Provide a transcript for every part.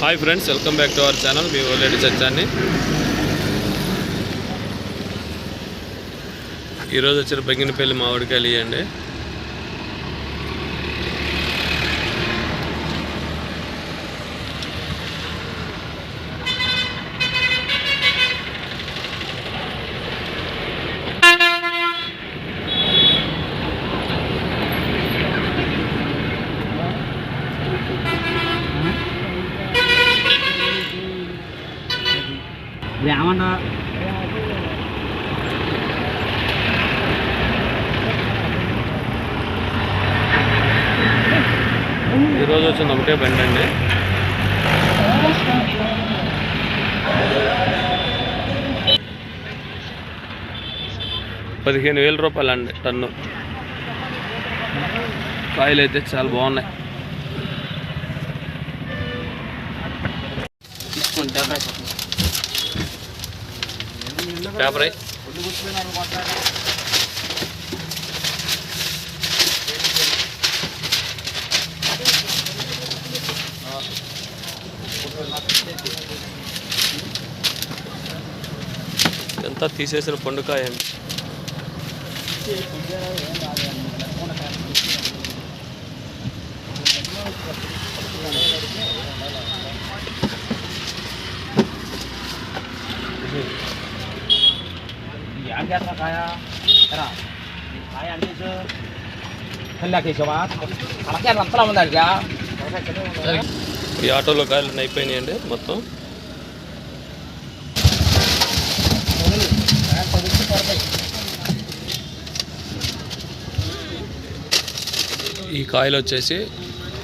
Hi friends welcome back to our channel మీ ఓలేడి చచ్చాన్ని ఈరోజు వచ్చిన బెంగినపల్లి మామిడికాయలు ఇవ్వండి ఏమన్నా? ఈరోజు వచ్చింది ఒకటే బండి అండి. పదిహేను వేల రూపాయలు అండి టన్ను. కాయలు అయితే చాలా బాగున్నాయి. తీసుకుంటే పేపర్ ఎంత తీసేసిన పండుకాయ? అండి ఏం ఈ అలాగే ఈ ఆటోలో కాయలు అయిపోయినాయండి మొత్తం. ఈ కాయలు వచ్చేసి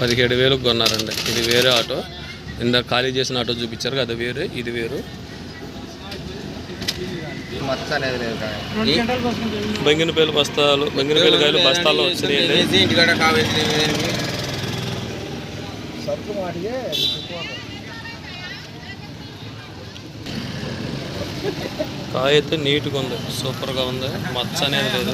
పదిహేడు వేలకు కొన్నారండి. ఇది వేరే ఆటో. ఇందాక ఖాళీ చేసిన ఆటో చూపించారు అది వేరే ఇది వేరు. మచ్చ అనేది లేదు కాయ బంగినపల్లి బస్తాలు బంగినపల్లి కాయలు బస్తాల్లో వచ్చినాయండి వేసి ఇంటికాడ కావేసి కాయ అయితే నీట్గా ఉంది సూపర్గా ఉంది మచ్చ అనేది లేదు.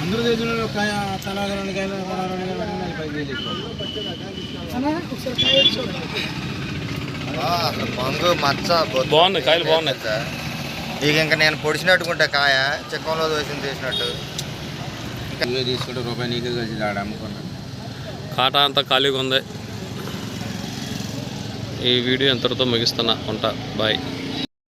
అందరూ తెచ్చిన కాయ తలా రెండు కాయలు రెండు కాయలు మంగు మచ్చ. బాగున్నాయి కాయలు బాగున్నాయి. ఇక ఇంకా నేను పొడిచినట్టుకుంటే కాయ చెక్కంలో దోసిన చేసినట్టు. ఇవే తీసుకుంటే రూపాయి నీకే కలిసి ఆడ అమ్ముకున్నాను కాటా అంతా ఖాళీగా ఉంది. ఈ వీడియో ఎంతటితో ముగిస్తున్నా ఉంటా. బాయ్.